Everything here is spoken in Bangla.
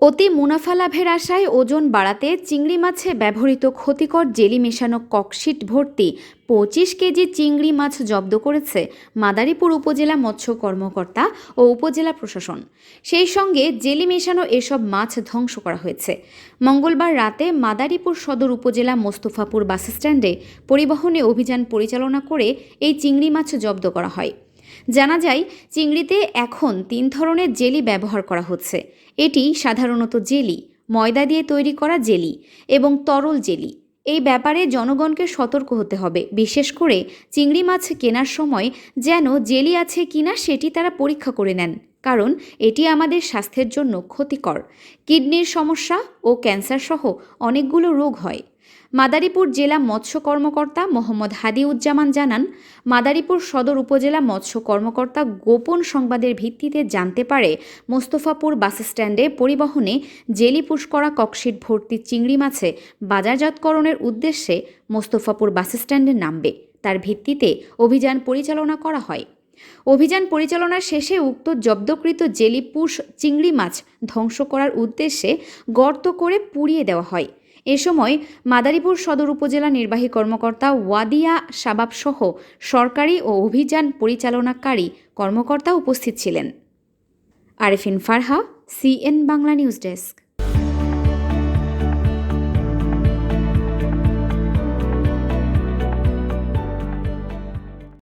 অতি মুনাফা লাভের আশায় ওজন বাড়াতে চিংড়ি মাছে ব্যবহৃত ক্ষতিকর জেলি মেশানো ককশিট ভর্তি পঁচিশ কেজি চিংড়ি মাছ জব্দ করেছে মাদারীপুর উপজেলা মৎস্য কর্মকর্তা ও উপজেলা প্রশাসন। সেই সঙ্গে জেলি মেশানো এসব মাছ ধ্বংস করা হয়েছে। মঙ্গলবার রাতে মাদারীপুর সদর উপজেলা মোস্তফাপুর বাসস্ট্যান্ডে পরিবহনে অভিযান পরিচালনা করে এই চিংড়ি মাছ জব্দ করা হয়। জানা যায়, চিংড়িতে এখন তিন ধরনের জেলি ব্যবহার করা হচ্ছে। এটি সাধারণত জেলি, ময়দা দিয়ে তৈরি করা জেলি এবং তরল জেলি। এই ব্যাপারে জনগণকে সতর্ক হতে হবে, বিশেষ করে চিংড়ি মাছ কেনার সময় যেন জেলি আছে কিনা সেটি তারা পরীক্ষা করে নেন, কারণ এটি আমাদের স্বাস্থ্যের জন্য ক্ষতিকর। কিডনির সমস্যা ও ক্যান্সার সহ অনেকগুলো রোগ হয়। মাদারীপুর জেলা মৎস্য কর্মকর্তা মোহাম্মদ হাদিউজ্জামান জানান, মাদারীপুর সদর উপজেলা মৎস্য কর্মকর্তা গোপন সংবাদের ভিত্তিতে জানতে পারে মোস্তফাপুর বাসস্ট্যান্ডে পরিবহনে জেলি পুশ করা ককশিট ভর্তি চিংড়ি মাছে বাজারজাতকরণের উদ্দেশ্যে মোস্তফাপুর বাসস্ট্যান্ডে নামবে। তার ভিত্তিতে অভিযান পরিচালনা করা হয়। অভিযান পরিচালনার শেষে উক্ত জব্দকৃত জেলি পুশ চিংড়ি মাছ ধ্বংস করার উদ্দেশ্যে গর্ত করে পুড়িয়ে দেওয়া হয়। এ সময় মাদারীপুর সদর উপজেলা নির্বাহী কর্মকর্তা ওয়াদিয়া সাবাবসহ সরকারি ও অভিযান পরিচালনাকারী কর্মকর্তা উপস্থিত ছিলেন। Arefin Farha, CN Bangla news desk.